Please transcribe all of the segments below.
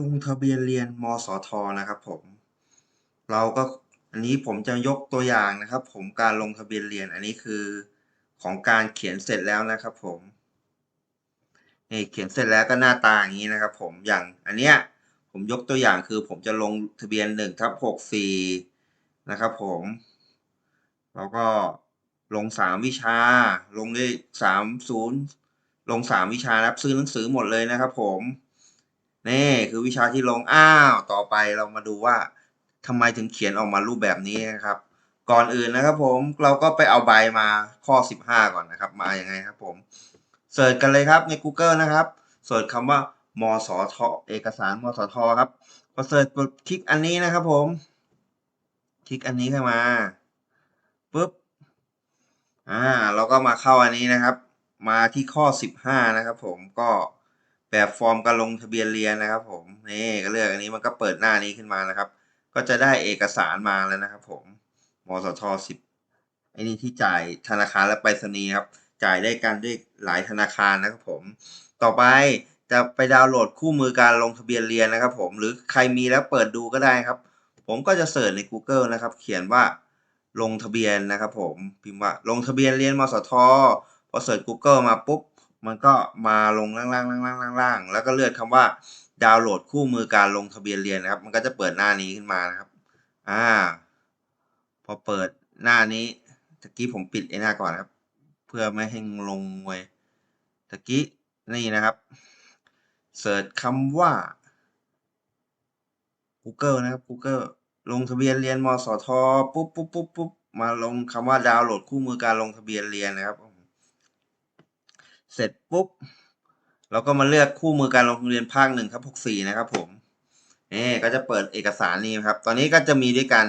ลงทะเบียนเรียน มสท นะครับผม เราก็อันนี้ผมจะยกตัวอย่างนะครับ ผมการลงทะเบียนเรียนอันนี้คือของการเขียนเสร็จแล้วนะครับ ผมนี่เขียนเสร็จแล้วก็หน้าตาอย่างนี้นะครับ ผมอย่างอันเนี้ยผมยกตัวอย่างคือผมจะลงทะเบียน1/64นะครับ ผมแล้วก็ลง 3 วิชา ลงได้30ลง 3 วิชานะครับซื้อหนังสือหมดเลยนะครับ ผม นี่คือวิชาที่ลงอ้าวต่อไปเรามาดูว่าทำไมถึงเขียนออกมารูปแบบนี้นะครับ ก่อนอื่นนะครับผมเราก็ไปเอาใบมาข้อ 15 ก่อนนะครับ มาอยังไงครับผมเสิร์ชกันเลยครับใน Google นะครับเสิร์ชคำว่ามสทเอกสารมสทครับพอเสิร์ชกดคลิกอันนี้นะครับผมคลิกอันนี้เข้ามาปุ๊บอ่าเราก็มาเข้าอันนี้นะครับ มาที่ข้อ 15 นะครับผมก็ แบบฟอร์มการลงทะเบียนเรียนนะครับ ผมนี่ก็เลือกอันนี้มันก็เปิดหน้านี้ขึ้นมานะครับ ก็จะได้เอกสารมาแล้วนะครับ ผมมสท10ไอ้นี่ที่จ่ายธนาคารและไปรษณีย์ครับ จ่ายได้กันด้วยหลายธนาคารนะครับ ผม ต่อไปจะไปดาวน์โหลดคู่มือการลงทะเบียนเรียนนะครับ ผมหรือใครมีแล้วเปิดดูก็ได้ครับ ผมก็จะเสิร์ชใน Google นะครับ เขียนว่าลงทะเบียนนะครับ ผมพิมพ์ว่าลงทะเบียนเรียนมสทพอเสิร์ช Google มาปุ๊บ มันก็มาลงล่างๆๆๆๆแล้วก็เลือกคำว่าดาวน์โหลดคู่มือการลงทะเบียนเรียนนะครับ มันก็จะเปิดหน้านี้ขึ้นมานะครับ อ่า พอเปิดหน้านี้ตะกี้ผมปิดไอ้หน้าก่อนนะครับ เพื่อไม่ให้ลงไว้ตะกี้นี่นะครับเสิร์ชคำว่า Google นะครับ Google ลงทะเบียนเรียนมสทปุ๊บปุ๊บปุ๊บปุ๊บมาลงคำว่าดาวน์โหลดคู่มือการลงทะเบียนเรียนนะครับ เสร็จปุ๊บเราก็มาเลือกคู่มือการลงทะเบียนภาค1ทับ64นะครับผมนี่ก็จะเปิดเอกสารนี้ครับ ตอนนี้ก็จะมีด้วยกัน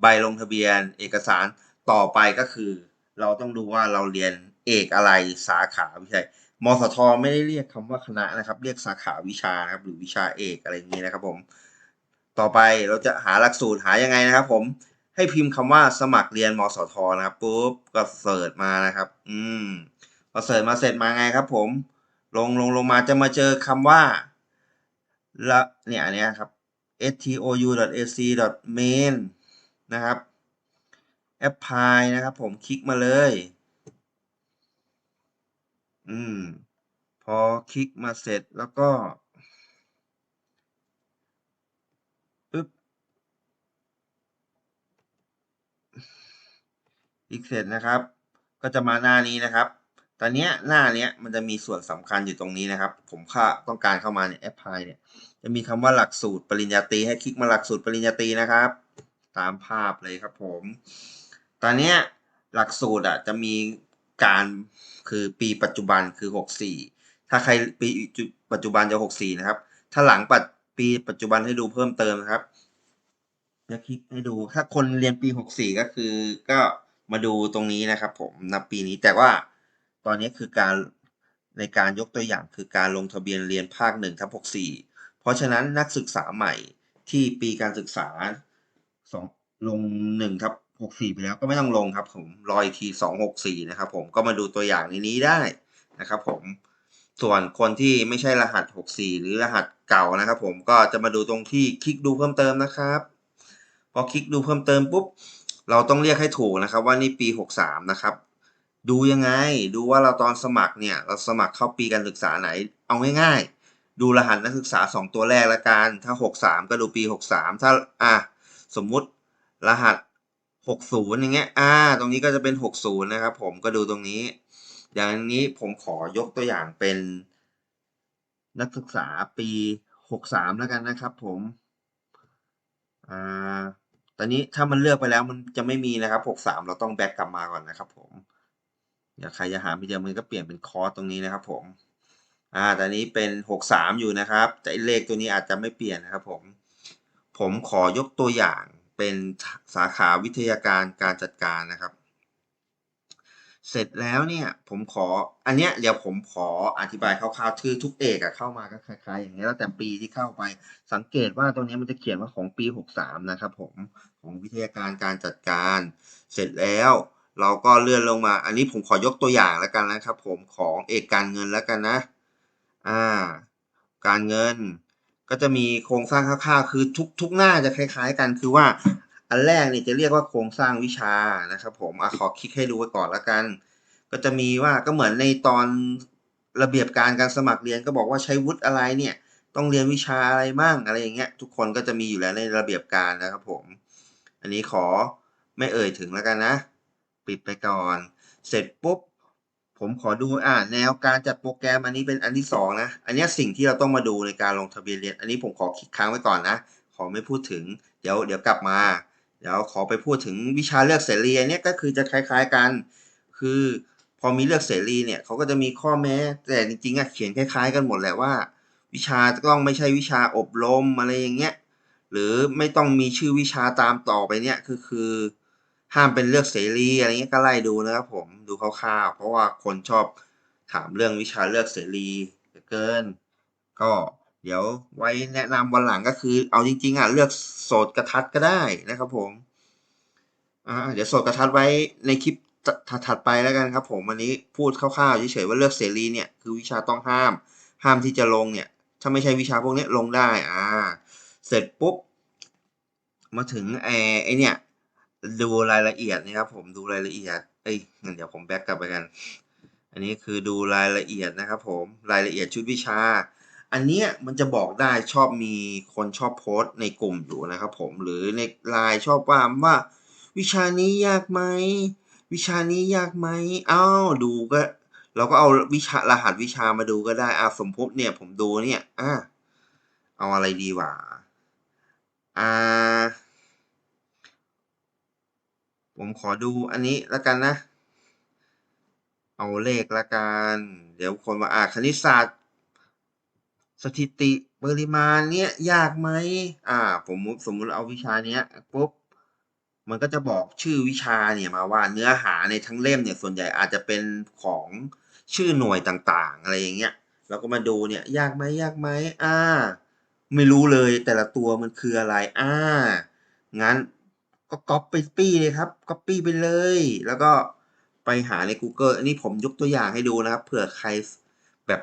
ใบลงทะเบียน เอกสารต่อไปก็คือ เราต้องดูว่าเราเรียนเอกอะไรสาขาวิชามสทไม่ได้เรียกคำว่าคณะนะครับ เรียกสาขาวิชานะครับหรือวิชาเอกอะไรอย่างนี้นะครับผม ต่อไปเราจะหาหลักสูตรหายังไงนะครับ ผมให้พิมพ์คำว่าสมัครเรียนมสทนะครับปุ๊บก็เสิร์ชมานะครับ อืม พอเสิร์ชมาเสร็จมาไงครับผมลงลงลงมาจะมาเจอคำว่าละเนี่ยอันเนี้ยครับ stou.ac.main นะครับ apply นะครับผมคลิกมาเลย อืม พอคลิกมาเสร็จแล้วก็ปึ๊บคลิกเสร็จนะครับ ก็จะมาหน้านี้นะครับ ตอนนี้หน้าเนี้ยมันจะมีส่วนสำคัญอยู่ตรงนี้นะครับ ผมค่าต้องการเข้ามาเนี่ย apply เนี่ยจะมีคำว่าหลักสูตรปริญญาตรีให้คลิกมาหลักสูตรปริญญาตรีนะครับ ตามภาพเลยครับผม ตอนนี้หลักสูตรอะจะมีการคือปีปัจจุบันคือ 64 ถ้าใครปีปัจจุบันจะ 64 นะครับ ถ้าหลังปัจปีปัจจุบันให้ดูเพิ่มเติมนะครับจะคลิกให้ดูถ้าคนเรียนปี 64 ก็คือก็มาดูตรงนี้นะครับ ผมนับปีนี้แต่ว่า ตอนนี้คือการในการยกตัวอย่างคือการลงทะเบียนเรียนภาค1ทับ64 เพราะฉะนั้นนักศึกษาใหม่ที่ปีการศึกษาสองลง1ทับ64 ไปแล้วก็ไม่ต้องลงครับผมรออีกที 264 นะครับผมก็มาดูตัวอย่างในนี้ได้นะครับผมส่วนคนที่ไม่ใช่รหัส 64 หรือรหัสเก่านะครับผมก็จะมาดูตรงที่คลิกดูเพิ่มเติมนะครับพอคลิกดูเพิ่มเติมปุ๊บเราต้องเรียกให้ถูกนะครับว่านี่ปี 63 นะครับ ดูยังไง ดูว่าเราตอนสมัครเนี่ย เราสมัครเข้าปีการศึกษาไหน เอาง่ายๆ ดูรหัสนักศึกษา 2 ตัวแรกละกัน ถ้า 63 ก็ดูปี 63 ถ้า อะ สมมุติรหัส 60 อย่างเงี้ย อ่า ตรงนี้ก็จะเป็น 60 นะครับผม ก็ดูตรงนี้ อย่างนี้ผมขอยกตัวอย่างเป็น นักศึกษาปี 63 แล้วกันนะครับผม อ่า ตอนนี้ถ้ามันเลือกไปแล้วมันจะไม่มีนะครับ 63 เราต้องแบ็กกลับมาก่อนนะครับผม เดี๋ยวใครจะหาไม่เจอมันก็เปลี่ยนเป็นคอสตรงนี้นะครับผม อ่าตอนนี้เป็น63อยู่นะครับ แต่เลขตัวนี้อาจจะไม่เปลี่ยนนะครับผม ผมขอยกตัวอย่างเป็นสาขาวิทยาการการจัดการนะครับ เสร็จแล้วเนี่ยผมขออันเนี้ยเดี๋ยวผมขออธิบายคร่าวๆคือทุกเอกอะเข้ามาก็คล้ายๆอย่างเงี้ยแล้วแต่ปีที่เข้าไป สังเกตว่าตรงนี้มันจะเขียนว่าของปี 63 นะครับผมของวิทยาการการจัดการ เสร็จแล้ว เราก็เลื่อนลงมา อันนี้ผมขอยกตัวอย่างแล้วกันนะครับ ผมของเอกการเงินแล้วกันนะ อ่า การเงินก็จะมีโครงสร้างคร่าวๆ คือทุกทุกหน้าจะคล้ายๆ กัน คือว่าอันแรกเนี่ยจะเรียกว่าโครงสร้างวิชานะครับ ผมอขอคลิกให้ดูไว้ก่อนและกัน ก็จะมีว่าก็เหมือนในตอนระเบียบการการสมัครเรียนก็บอกว่าใช้วุฒิอะไรเนี่ย ต้องเรียนวิชาอะไรมั่งอะไรอย่างเงี้ย ทุกคนก็จะมีอยู่แล้วในระเบียบการนะครับ ผม อันนี้ขอไม่เอ่ยถึงแล้วกันนะ ปิดไปก่อน เสร็จปุ๊บ ผมขอดูอ่าแนวการจัดโปรแกรมอันนี้เป็นอันที่สองนะ อันนี้สิ่งที่เราต้องมาดูในการลงทะเบียนเรียน อันนี้ผมขอคลิกค้างไว้ก่อนนะ ขอไม่พูดถึง เดี๋ยวเดี๋ยวกลับมา เดี๋ยวขอไปพูดถึงวิชาเลือกเสรีเนี้ยก็คือจะคล้าย ๆกัน คือพอมีเลือกเสรีเนี่ยเขาก็จะมีข้อแม้ แต่จริงๆอะเขียนคล้าย ๆ กันหมดแหละว่า วิชาต้องไม่ใช่วิชาอบรมอะไรอย่างเงี้ยหรือไม่ต้องมีชื่อวิชาตามต่อไปเนี่ยคือคือ ห้ามเป็นเลือกเสรีอะไรเงี้ยก็ไล่ดูนะครับผมดูคร่าวๆเพราะว่าคนชอบถามเรื่องวิชาเลือกเสรีเกิน ก็เดี๋ยวไว้แนะนำวันหลังก็คือ เอาจริง ๆอะเลือกโสดกระทัดก็ได้นะครับผมอ่าเดี๋ยวโสดกระทัดไว้ในคลิปถัดไปแล้วกันครับ ผมวันนี้พูดคร่าวๆเฉยๆว่าเลือกเสรีเนี่ยคือวิชาต้องห้าม ห้ามที่จะลงเนี่ย ถ้าไม่ใช่วิชาพวกนี้ลงได้อ่า เสร็จปุ๊บ มาถึงไอ้ไอ้เนี่ย ดูรายละเอียดนะครับ ผมดูรายละเอียด เอ้ยงั้นเดี๋ยวผมแบ็กกลับไปกัน อันนี้คือดูรายละเอียดนะครับผมรายละเอียดชุดวิชา อันเนี้ยมันจะบอกได้ชอบมีคนชอบโพสต์ในกลุ่มอยู่นะครับผมหรือในไลน์ชอบว่าว่า วิชานี้ยากไหมวิชานี้ยากไหมอ้าวดูก็เราก็เอาวิชารหัสวิชามาดูก็ได้อ่าสมมติเนี่ยผมดูเนี่ยอ่าเอาอะไรดีวะอ่า ผมขอดูอันนี้ล้วกันนะ เอาเลขละกัน เดี๋ยวคนมาอ่าคณิตศาสตร์ สถิติปริมาณเนี้ยยากไหมอ่า ผมสมมุติเอาวิชาเนี้ยปุ๊บมันก็จะบอกชื่อวิชาเนี่ยมาว่าเนื้อหาในทั้งเล่มเนี่ยส่วนใหญ่อาจจะเป็นของชื่อหน่วยต่างๆ อะไรอย่างเงี้ยเราก็มาดูเนี่ยยากไหมยากไหมอ่า ไม่รู้เลยแต่ละตัวมันคืออะไร อ่า งั้น ก็ก๊อปไปปี้เลยครับก๊อปปี้ไปเลย แล้วก็ไปหาใน Google อันนี้ผมยกตัวอย่างให้ดูนะครับ เผื่อใครแบบ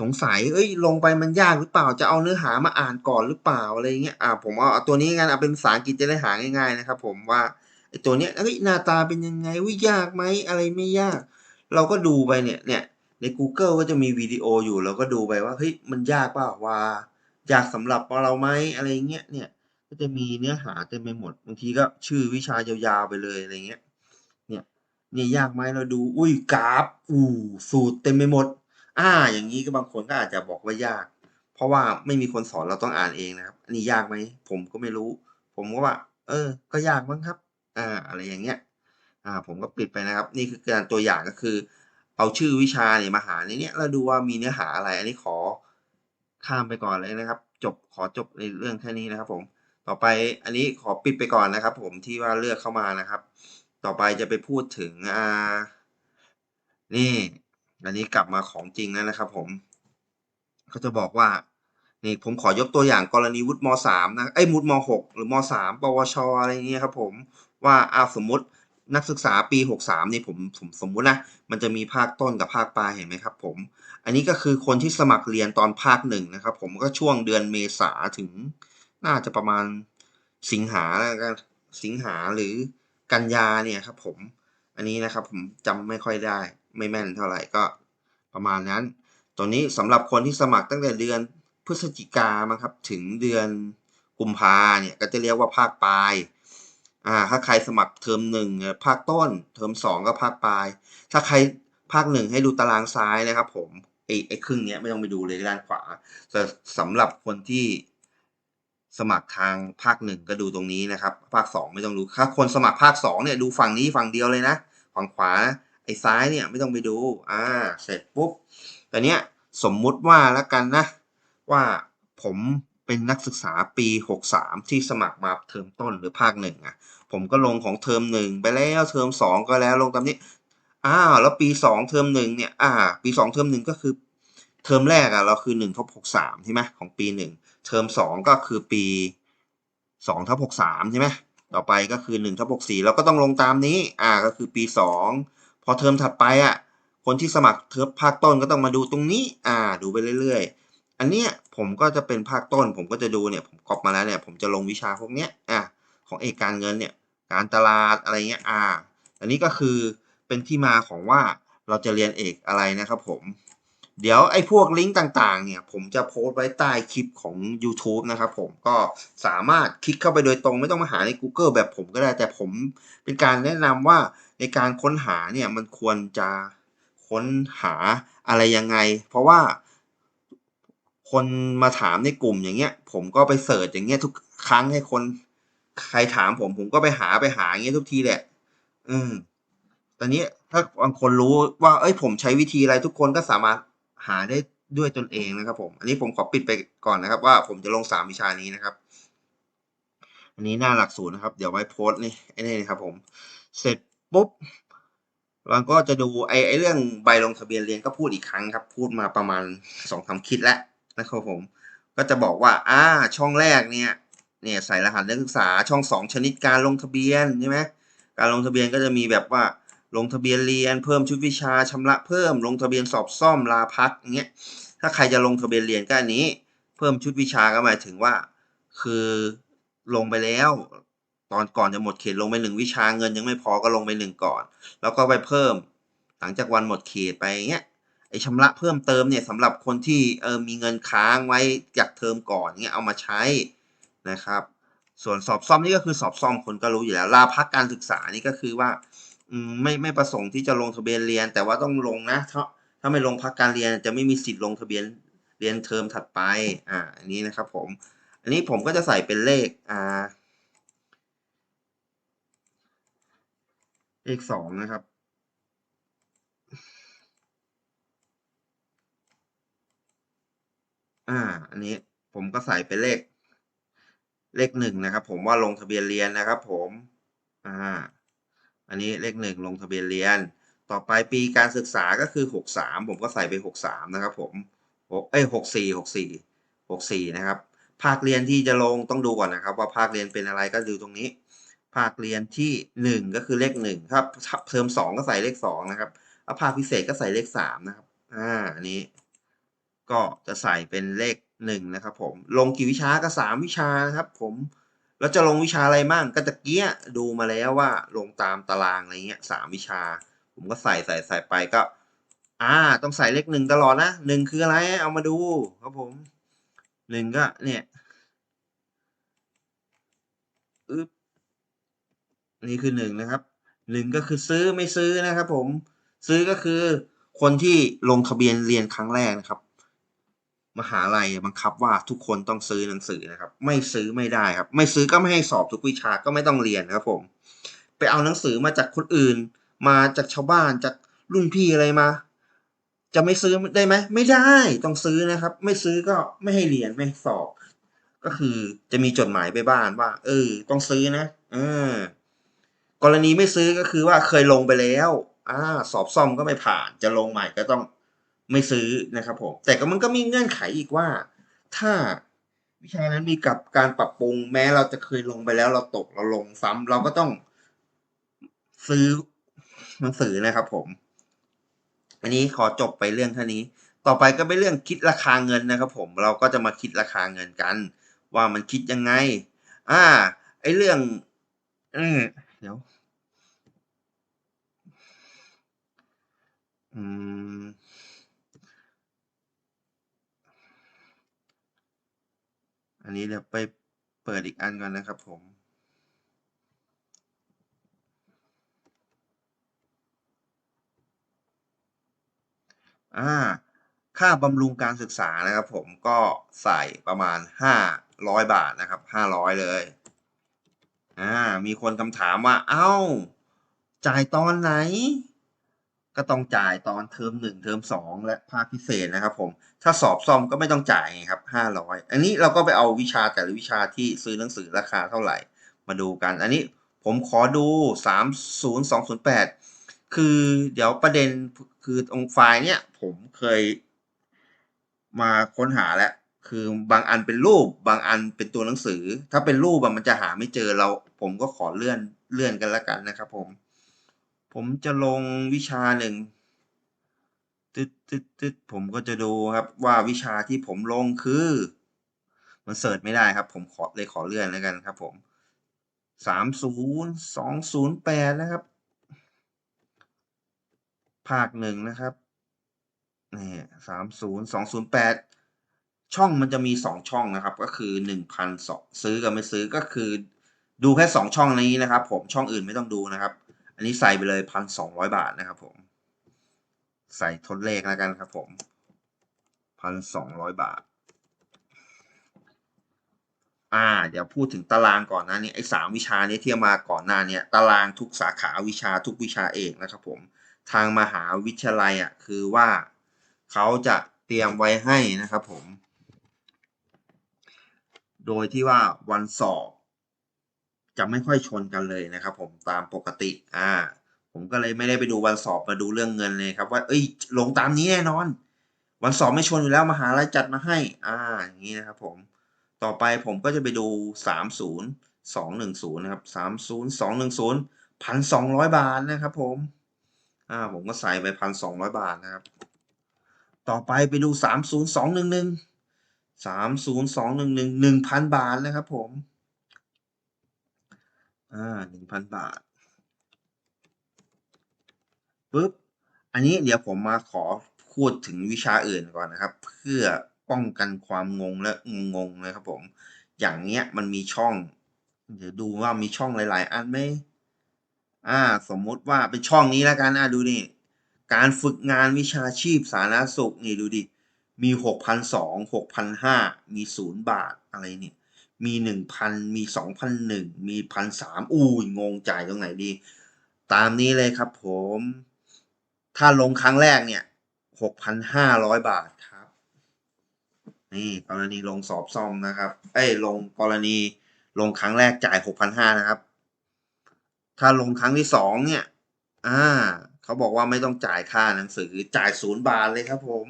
สงสัย เอ้ย ลงไปมันยากหรือเปล่า จะเอาเนื้อหามาอ่านก่อนหรือเปล่าอะไรเงี้ย อ่า ผมเอาตัวนี้กันเอาเป็นภาษาอังกฤษจะได้หาง่าย ๆ นะครับ ผมว่าไอตัวเนี้ยเอ้ย หน้าตาเป็นยังไงวิยากไหมอะไรไม่ยาก เราก็ดูไปเนี่ย เนี่ย ใน Google ก็จะมีวิดีโออยู่ เราก็ดูไปว่า เฮ้ย มันยากเปล่าว่า ยากสำหรับเราไหมอะไรเงี้ย เนี่ย ก็จะมีเนื้อหาเต็มไปหมดบางทีก็ชื่อวิชายาวๆไปเลยอะไรเงี้ยเนี่ยเนี่ยยากไหมเราดู อุ้ยกราฟอู้สูตรเต็มไปหมด อ่า อย่างนี้ก็บางคนก็อาจจะบอกว่ายาก เพราะว่าไม่มีคนสอนเราต้องอ่านเองนะครับอันนี้ยากไหมผมก็ไม่รู้ ผมก็ว่า เออ ก็ยากมั้งครับ อ่า อะไรอย่างเงี้ย อ่า ผมก็ปิดไปนะครับ นี่คือการตัวอย่างก็คือ เอาชื่อวิชาเนี่ยมาหาในเนี้ยแล้วดูว่ามีเนื้อหาอะไร อันนี้ขอข้ามไปก่อนเลยนะครับ จบขอจบในเรื่องแค่นี้นะครับผม ต่อไปอันนี้ขอปิดไปก่อนนะครับผมที่ว่าเลือกเข้ามานะครับ ต่อไปจะไปพูดถึงอ่านี่อันนี้กลับมาของจริงแล้วนะครับ ผมเขาจะบอกว่านี่ผมขอยกตัวอย่างกรณีวุฒิมสามนะไอ้ยวุฒิมหกหรือมสามปวชอะไรเงี้ยครับผมว่าเอาสมมตินักศึกษาปีหกสามนี่ผมผมสมมุตินะ มันจะมีภาคต้นกับภาคปลายเห็นไหมครับผม อันนี้ก็คือคนที่สมัครเรียนตอนภาคหนึ่งนะครับ ผมก็ช่วงเดือนเมษาถึง น่าจะประมาณสิงหาแล้วกันสิงหาหรือกันยาเนี่ยครับผม อันนี้นะครับผมจำไม่ค่อยได้ไม่แม่นเท่าไหร่ก็ประมาณนั้น ตัวนี้สำหรับคนที่สมัครตั้งแต่เดือนพฤศจิกามั้งครับถึงเดือนกุมภาเนี่ยก็จะเรียกว่าภาคปลายอ่าถ้าใครสมัครเทอมหนึ่งภาคต้น เทอมสองก็ภาคปลาย ถ้าใครภาคหนึ่งให้ดูตารางซ้ายนะครับผมไอ้ไอ้ครึ่งเนี้ยไม่ต้องไปดูเลยด้านขวาแต่สำหรับคนที่ สมัครทางภาคหนึ่งก็ดูตรงนี้นะครับ ภาคสองไม่ต้องดูถ้าคนสมัครภาคสองเนี่ยดูฝั่งนี้ฝั่งเดียวเลยนะฝั่งขวาไอ้ซ้ายเนี่ยไม่ต้องไปดูอ่าเสร็จปุ๊บแต่เนี้ยสมมุติว่าแล้วกันนะ ว่าผมเป็นนักศึกษาปีหกสามที่สมัครมาเทอมต้นหรือภาคหนึ่งอะผมก็ลงของเทอมหนึ่งไปแล้วเทอมสองก็แล้วลงตามนี้อ้าวแล้วปีสองเทอมหนึ่งเนี่ยอ่า ปีสองเทอมหนึ่งก็คือเทอมแรกอะเราคือหนึ่งทบหกสามใช่ไหมของปีหนึ่ง เทอมสองก็คือปีสองทับหกสามใช่ไหมต่อไปก็คือหนึ่งทับหกสี่เราก็ต้องลงตามนี้ อ่า ก็คือปีสองพอเทอมถัดไปอะ คนที่สมัครเทอมภาคต้นก็ต้องมาดูตรงนี้ อ่า ดูไปเรื่อยๆ อันเนี้ยผมก็จะเป็นภาคต้น ผมก็จะดูเนี่ย ผมก๊อปมาแล้วเนี่ย ผมจะลงวิชาพวกเนี้ย อะของเอกการเงินเนี่ย การตลาดอะไรเงี้ย อ่า อันนี้ก็คือเป็นที่มาของว่าเราจะเรียนเอกอะไรนะครับผม เดี๋ยวไอ้พวกลิงก์ต่างๆ เนี่ย ผมจะโพสต์ไว้ใต้คลิปของ YouTube นะครับผมก็สามารถคลิกเข้าไปโดยตรงไม่ต้องมาหาใน Google แบบผมก็ได้ แต่ผมเป็นการแนะนำว่าในการค้นหาเนี่ย มันควรจะค้นหาอะไรยังไง เพราะว่าคนมาถามในกลุ่มอย่างเงี้ย ผมก็ไปเสิร์ชอย่างเงี้ยทุกครั้งให้คน ใครถามผมผมก็ไปหาไปหาอย่างเงี้ยทุกทีแหละ อืมตอนนี้ถ้าบางคนรู้ว่า เอ้ยผมใช้วิธีอะไรทุกคนก็สามารถ หาได้ด้วยตนเองนะครับผม อันนี้ผมขอปิดไปก่อนนะครับ ว่าผมจะลงสามวิชานี้นะครับ อันนี้หน้าหลักสูตรนะครับ เดี๋ยวไว้โพสต์นี่ไอ้นี่นะครับผม เสร็จปุ๊บเราก็จะดูไอ้ไอเรื่องใบลงทะเบียนเรียนก็พูดอีกครั้งครับ พูดมาประมาณสองสามคลิปแล้วนะครับผม ก็จะบอกว่าอ่าช่องแรกเนี่ยเนี่ยใส่รหัสนักศึกษาช่องสองชนิดการลงทะเบียนใช่ไหมการลงทะเบียนก็จะมีแบบว่า ลงทะเบียนเรียนเพิ่มชุดวิชาชำระเพิ่ม ลงทะเบียนสอบซ่อมลาพักเงี้ยถ้าใครจะลงทะเบียนเรียนก็อันนี้ เพิ่มชุดวิชาก็หมายถึงว่า คือลงไปแล้ว ตอนก่อนจะหมดเขตลงไปหนึ่งวิชาเงินยังไม่พอก็ลงไปหนึ่งก่อน แล้วก็ไปเพิ่ม หลังจากวันหมดเขตไปเงี้ยไอ้ชำระเพิ่มเติมเนี่ยสำหรับคนที่เออมีเงินค้างไว้จากเทอมก่อนเงี้ยเอามาใช้นะครับ ส่วนสอบซ่อมนี่ก็คือสอบซ่อมคนก็รู้อยู่แล้วลาพักการศึกษานี่ก็คือว่า ไม่ไม่ประสงค์ที่จะลงทะเบียนเรียน แต่ว่าต้องลงนะถ้าถ้าไม่ลงพักการเรียนจะไม่มีสิทธิ์ลงทะเบียนเรียนเทอมถัดไปอ่าอันนี้นะครับผม อันนี้ผมก็จะใส่เป็นเลขอ่าเลขสองนะครับ อ่า อันนี้ผมก็ใส่เป็นเลข เลขหนึ่งนะครับ ผมว่าลงทะเบียนเรียนนะครับ ผม อ่า อันนี้เลขหนึ่งลงทะเบียนเรียน ต่อไปปีการศึกษาก็คือหกสามผมก็ใส่ไปหกสามนะครับผมหกเอ้ยหกสี่หกสี่หกสี่นะครับ ภาคเรียนที่จะลงต้องดูก่อนนะครับ ว่าภาคเรียนเป็นอะไรก็ดูตรงนี้ ภาคเรียนที่หนึ่งก็คือเลขหนึ่งครับเทอมสองก็ใส่เลขสองนะครับแล้วภาคพิเศษก็ใส่เลขสามนะครับ อ่า อันนี้ ก็จะใส่เป็นเลขหนึ่งนะครับผม ลงกี่วิชาก็สามวิชานะครับผม แล้วจะลงวิชาอะไรมั่งก็ตะเกียดูมาแล้วว่าลงตามตารางอะไรเงี้ยสามวิชา ผมก็ใส่ใส่ใส่ไปก็ อ่า ต้องใส่เลขหนึ่งตลอดนะหนึ่งคืออะไร เอามาดูครับผมหนึ่งก็เนี่ยอึ๊บนี่คือหนึ่งนะครับหนึ่งก็คือซื้อไม่ซื้อนะครับผมซื้อก็คือคนที่ลงทะเบียนเรียนครั้งแรกนะครับ มหาลัยบังคับว่าทุกคนต้องซื้อหนังสือนะครับ ไม่ซื้อไม่ได้ครับ ไม่ซื้อก็ไม่ให้สอบทุกวิชาก็ไม่ต้องเรียนครับผม ไปเอาหนังสือมาจากคนอื่น มาจากชาวบ้านจากรุ่นพี่อะไรมา จะไม่ซื้อได้ไหมไม่ได้ต้องซื้อนะครับ ไม่ซื้อก็ไม่ให้เรียนไม่ให้สอบ ก็คือจะมีจดหมายไปบ้านว่า เออ ต้องซื้อนะเออกรณีไม่ซื้อก็คือว่าเคยลงไปแล้วอ่าสอบซ่อมก็ไม่ผ่าน จะลงใหม่ก็ต้อง ไม่ซื้อนะครับผมแต่ก็มันก็มีเงื่อนไขอีกว่า ถ้าวิชานั้นมีกับการปรับปรุงแม้เราจะเคยลงไปแล้วเราตกเราลงซ้ำเราก็ต้องซื้อหนังสือนะครับผม อันนี้ขอจบไปเรื่องเท่านี้ ต่อไปก็เป็นเรื่องคิดราคาเงินนะครับ ผมเราก็จะมาคิดราคาเงินกัน ว่ามันคิดยังไง อ่า ไอเรื่องเออเดี๋ยว อืม อันนี้เดี๋ยวไปเปิดอีกอันก่อนนะครับผมอ่าค่าบำรุงการศึกษานะครับผมก็ใส่ประมาณห้าร้อยบาทนะครับห้าร้อยเลยอ่ามีคนคำถามว่า เอ้า จ่ายตอนไหน ก็ต้องจ่ายตอนเทอมหนึ่งเทอมสองและภาคพิเศษนะครับผมถ้าสอบซ่อมก็ไม่ต้องจ่ายไงครับห้าร้อยอันนี้เราก็ไปเอาวิชาแต่ละวิชาที่ซื้อหนังสือราคาเท่าไหร่มาดูกัน อันนี้ผมขอดูสามศูนย์สองศูนย์แปดคือเดี๋ยวประเด็นคือตรงไฟล์เนี่ยผมเคยมาค้นหาแล้วคือบางอันเป็นรูปบางอันเป็นตัวหนังสือ ถ้าเป็นรูปมันจะหาไม่เจอเรา ผมก็ขอเลื่อนเลื่อนกันแล้วกันนะครับผม ผมจะลงวิชาหนึ่งตึ๊ดตึ๊ดตึ๊ดผมก็จะดูครับว่าวิชาที่ผมลงคือ มันเสิร์ชไม่ได้ครับ ผมขอเลยขอเลื่อนแล้วกันครับ ผมสามศูนย์สองศูนย์แปดนะครับ ภาคหนึ่งนะครับนี่สามศูนย์สองศูนย์แปดช่องมันจะมีสองช่องนะครับ ก็คือหนึ่งพันสองซื้อกับไม่ซื้อก็คือ ดูแค่สองช่องนี้นะครับ ผมช่องอื่นไม่ต้องดูนะครับ อันนี้ใส่ไปเลยพันสองร้อยบาทนะครับผม ใส่ทดเลขแล้วกันครับผมพันสองร้อยบาท อ่า เดี๋ยวพูดถึงตารางก่อนนะนี่ไอ้สามวิชานี้ที่มาก่อนหน้าเนี่ยตารางทุกสาขาวิชาทุกวิชาเอกนะครับผม ทางมหาวิทยาลัยอะคือว่าเขาจะเตรียมไว้ให้นะครับผม โดยที่ว่าวันสอบ จะไม่ค่อยชนกันเลยนะครับผมตามปกติ อ่า ผมก็เลยไม่ได้ไปดูวันสอบมาดูเรื่องเงินเลยครับ ว่า เอ้ยลงตามนี้แน่นอน วันสอบไม่ชนอยู่แล้วมหาลัยจัดมาให้ อ่า อย่างนี้นะครับ ผม ต่อไปผมก็จะไปดูสามศูนย์สองหนึ่งศูนย์นะครับสามศูนย์สองหนึ่งศูนย์พันสองร้อยบาทนะครับผม อ่า ผมก็ใส่ไปพันสองร้อยบาทนะครับ ต่อไปไปดูสามศูนย์สองหนึ่งหนึ่งสามศูนย์สองหนึ่งหนึ่งหนึ่งพันบาทนะครับผม อ่าหนึ่งพันบาทปุ๊บ อันนี้เดี๋ยวผมมาขอพูดถึงวิชาอื่นก่อนนะครับ เพื่อป้องกันความงงและงงๆนะครับผม อย่างเนี้ยมันมีช่อง เดี๋ยวดูว่ามีช่องหลายๆ อันไหมอ่า สมมติว่าเป็นช่องนี้แล้วกันอ่าดูนี่ การฝึกงานวิชาชีพสาธารณสุขนี่ดูดิ มีหกพันสองหกพันห้ามีศูนย์บาทอะไรเนี่ย มีหนึ่งพันมีสองพันหนึ่งมีพันสามอุ้ยงงจ่ายตรงไหนดี ตามนี้เลยครับผม ถ้าลงครั้งแรกเนี่ยหกพันห้าร้อยบาทครับ นี่กรณีลงสอบซ่อมนะครับ เอ้ยลงกรณีลงครั้งแรกจ่ายหกพันห้านะครับ ถ้าลงครั้งที่สองเนี่ย อ่า เขาบอกว่าไม่ต้องจ่ายค่าหนังสือจ่ายศูนย์บาทเลยครับผม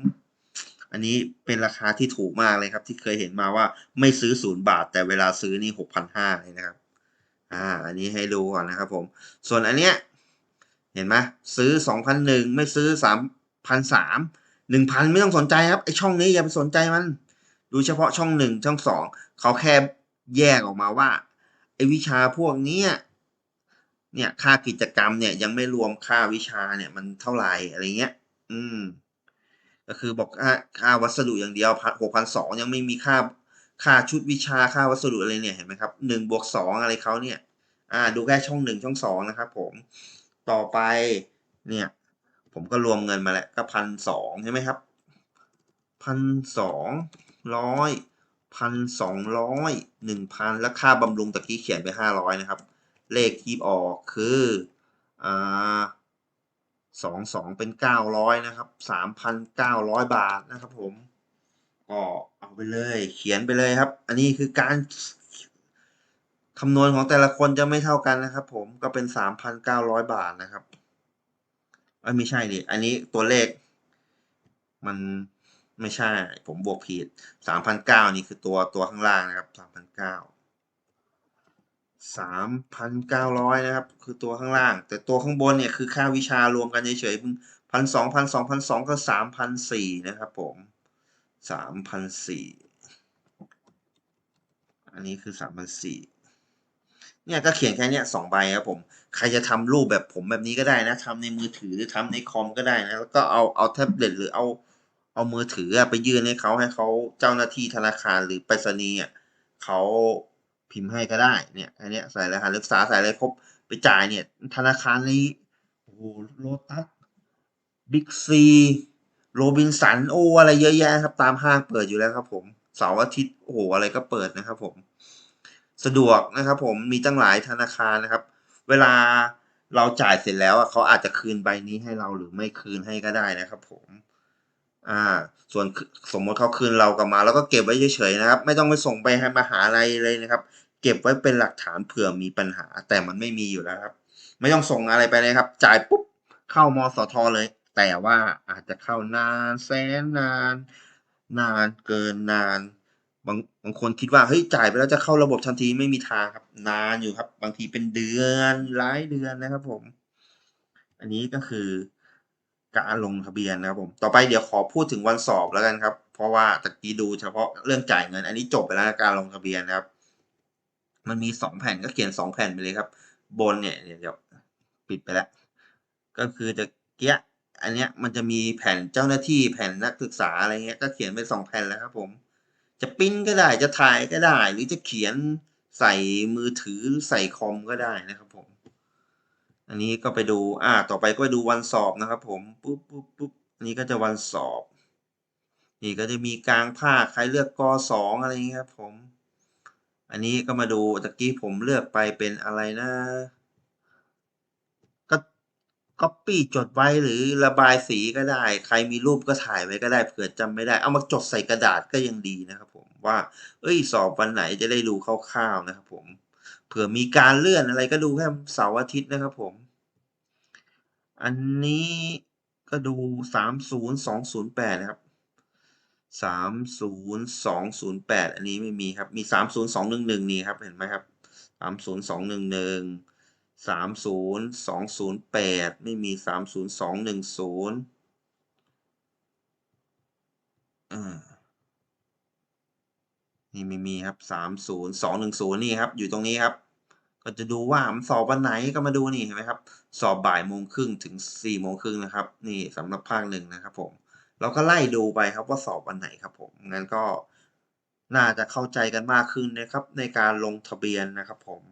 อันนี้เป็นราคาที่ถูกมากเลยครับที่เคยเห็นมาว่าไม่ซื้อศูนย์บาท แต่เวลาซื้อนี่หกพันห้าเลยนะครับ อ่า อันนี้ให้ดูก่อนนะครับผม ส่วนอันเนี้ยเห็นไหมซื้อสองพันหนึ่งไม่ซื้อสามพันสามหนึ่งพันไม่ต้องสนใจครับไอช่องนี้อย่าไปสนใจมัน ดูเฉพาะช่องหนึ่งช่องสองเขาแค่แยกออกมาว่าไอวิชาพวกนี้เนี่ยค่ากิจกรรมเนี่ยยังไม่รวมค่าวิชาเนี่ยมันเท่าไหร่อะไรเงี้ย อืม ก็คือบอกค่าค่าวัสดุอย่างเดียวหกพันสองยังไม่มีค่าค่าชุดวิชาค่าวัสดุอะไรเนี่ยเห็นไหมครับหนึ่งบวกสองอะไรเขาเนี่ยอ่าดูแค่ช่องหนึ่งช่องสองนะครับผมต่อไปเนี่ยผมก็รวมเงินมาแล้วก็พันสองใช่ไหมครับพันสองร้อยพันสองร้อยหนึ่งพันแล้วค่าบำรุงตะกี้เขียนไปห้าร้อยนะครับ เลขที่ออกคืออ่า สองสองเป็นเก้าร้อยนะครับสามพันเก้าร้อยบาทนะครับผมก็เอาไปเลยเขียนไปเลยครับ อันนี้คือการคำนวณของแต่ละคนจะไม่เท่ากันนะครับ ผมก็เป็นสามพันเก้าร้อยบาทนะครับเอ้ไม่ใช่ดิอันนี้ตัวเลข มันไม่ใช่ ผมบวกผิดสามพันเก้านี่คือตัวตัวข้างล่างนะครับสามพันเก้า สามพันเก้าร้อยนะครับ คือตัวข้างล่าง แต่ตัวข้างบนเนี่ยคือค่าวิชารวมกันเฉยๆพันสองพันสองพันสองก็สามพันสี่นะครับผมสามพันสี่อันนี้คือสามพันสี่เนี่ยก็เขียนแค่เนี้ยสองใบครับผม ใครจะทำรูปแบบผมแบบนี้ก็ได้นะทำในมือถือหรือทำในคอมก็ได้นะ แล้วก็เอาเอาแท็บเล็ตหรือเอาเอามือถือไปยื่นให้เขาให้เขาเจ้าหน้าที่ธนาคารหรือไปรษณีย์เขา พิมพ์ให้ก็ได้เนี่ยอันเนี้ยใส่รหัสนักศึกษาใส่อะไรครบไปจ่ายเนี่ยธนาคารนี้โอ้โหโลตัสบิ๊กซีโรบินสันโออะไรเยอะแยะครับตามห้างเปิดอยู่แล้วครับผมเสาร์อาทิตย์โอ้โหอะไรก็เปิดนะครับผมสะดวกนะครับผมมีตั้งหลายธนาคารนะครับ เวลาเราจ่ายเสร็จแล้วเขาอาจจะคืนใบนี้ให้เราหรือไม่คืนให้ก็ได้นะครับ ผมอ่า ส่วนสมมติเขาคืนเรากลับมา แล้วก็เก็บไว้เฉยๆนะครับ ไม่ต้องไปส่งไปให้มหาลัยเลยนะครับ เก็บไว้เป็นหลักฐานเผื่อมีปัญหา แต่มันไม่มีอยู่แล้วครับ ไม่ต้องส่งอะไรไปเลยครับ จ่ายปุ๊บเข้ามสทเลย แต่ว่าอาจจะเข้านานแสนนาน นานเกินนานบางบางคนคิดว่าเฮ้ยจ่ายไปแล้วจะเข้าระบบทันทีไม่มีทางครับ นานอยู่ครับ บางทีเป็นเดือนหลายเดือนนะครับผม อันนี้ก็คือการลงทะเบียนนะครับผม ต่อไปเดี๋ยวขอพูดถึงวันสอบแล้วกันครับ เพราะว่าตะกี้ดูเฉพาะเรื่องจ่ายเงิน อันนี้จบไปแล้วการลงทะเบียนนะครับ มันมีสองแผ่นก็เขียนสองแผ่นไปเลยครับ บนเนี่ยเดี๋ยวปิดไปแล้ว ก็คือตะเกี้ยอันเนี้ยมันจะมีแผ่นเจ้าหน้าที่แผ่นนักศึกษาอะไรเงี้ยก็เขียนไปสองแผ่นแล้วครับ ผม จะปิ้นก็ได้จะถ่ายก็ได้ หรือจะเขียนใส่มือถือใส่คอมก็ได้นะครับ ผม อันนี้ก็ไปดู อ่า ต่อไปก็ไปดูวันสอบนะครับ ผมปุ๊บปุ๊บปุ๊บอันนี้ก็จะวันสอบ นี่ก็จะมีกลางภาคใครเลือกกอสองอะไรเงี้ยครับ ผม อันนี้ก็มาดูตะกี้ผมเลือกไปเป็นอะไรนะ ก็ก๊อปปี้จดไว้หรือระบายสีก็ได้ ใครมีรูปก็ถ่ายไว้ก็ได้เผื่อจำไม่ได้ เอามาจดใส่กระดาษก็ยังดีนะครับผมว่า เอ้ยสอบวันไหนจะได้ดูคร่าวๆนะครับผมเผื่อมีการเลื่อนอะไรก็ดูแค่เสาร์อาทิตย์นะครับผม อันนี้ก็ดูสามศูนย์สองศูนย์แปดนะครับ สามศูนย์สองศูนย์แปดอันนี้ไม่มีครับ มีสามศูนย์สองหนึ่งหนึ่งนี่ครับ เห็นไหมครับสามศูนย์สองหนึ่งหนึ่งสามศูนย์สองศูนย์แปดไม่มีสามศูนย์สองหนึ่งศูนย์นี่ไม่มีครับสามศูนย์สองหนึ่งศูนย์นี่ครับ อยู่ตรงนี้ครับ ก็จะดูว่าสอบวันไหนก็มาดูนี่เห็นไหมครับ สอบบ่ายโมงครึ่งถึงสี่โมงครึ่งนะครับ นี่สำหรับภาคหนึ่งนะครับผม เราก็ไล่ดูไปครับว่าสอบวันไหนครับผมงั้นก็น่าจะเข้าใจกันมากขึ้นนะครับในการลงทะเบียนนะครับผม